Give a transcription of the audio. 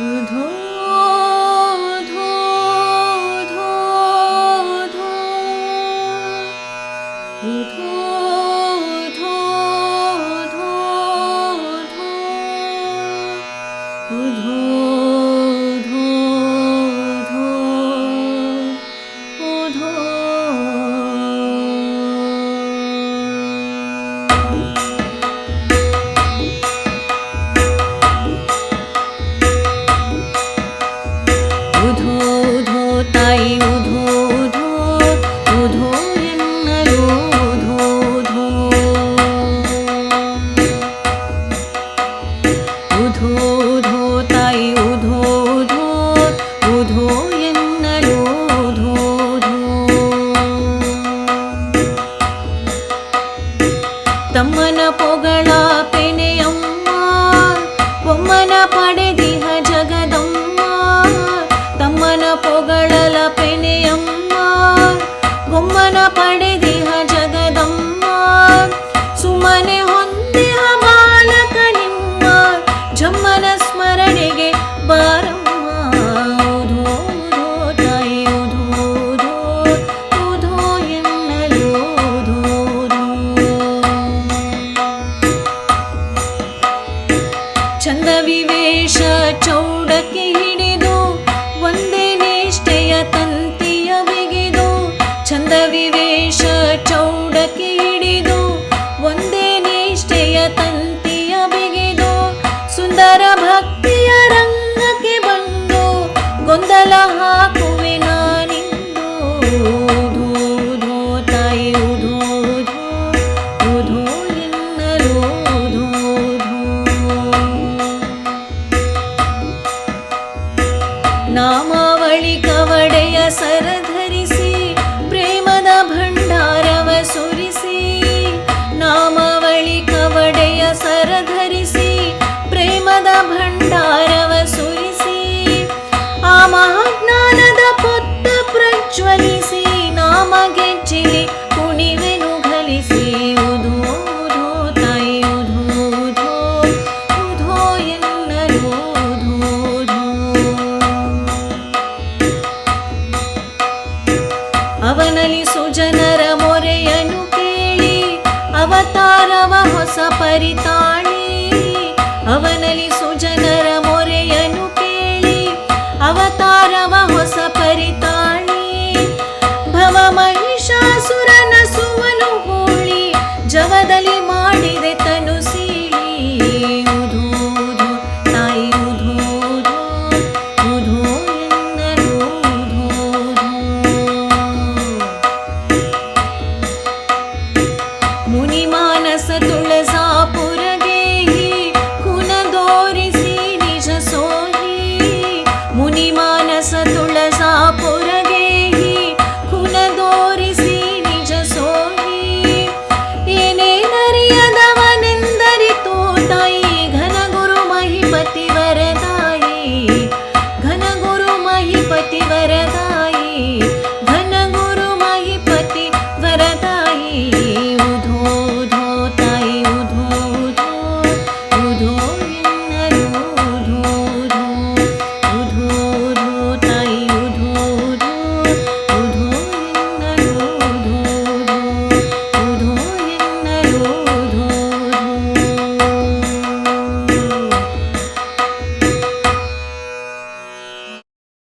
Mm-hmm. ಪಡೆದಿಹ ಜಗದಮ್ಮ. ತಮ್ಮನ ಪೊಗಳಲ ಪೆನೆಯಮ್ಮ ಗೊಮ್ಮನ ಪಡೆದಿಹ ಜಗದಮ್ಮ. ಸುಮ್ಮನೆ ಹೊಂದ ನಾಮಾವಳಿ ಕವಡೆಯ ಸರದ ಅವತಾರವ ಹೊಸ ಪರಿತಾಳಿ. ಅವನಲ್ಲಿ ಸುಜನರ ಮೊರೆಯನ್ನು ಕೇಳಿ. ಅವತಾರವ ಹೊಸ ಪರಿತಾಳಿ. ಭವ ಮಹಿಷಾಸುರನ ಸುವನು ಹೋಳಿ. ಜವದಲ್ಲಿ मानस मानसुलसा पुरगे कुन दोसि निशसोगि मुनिमानसु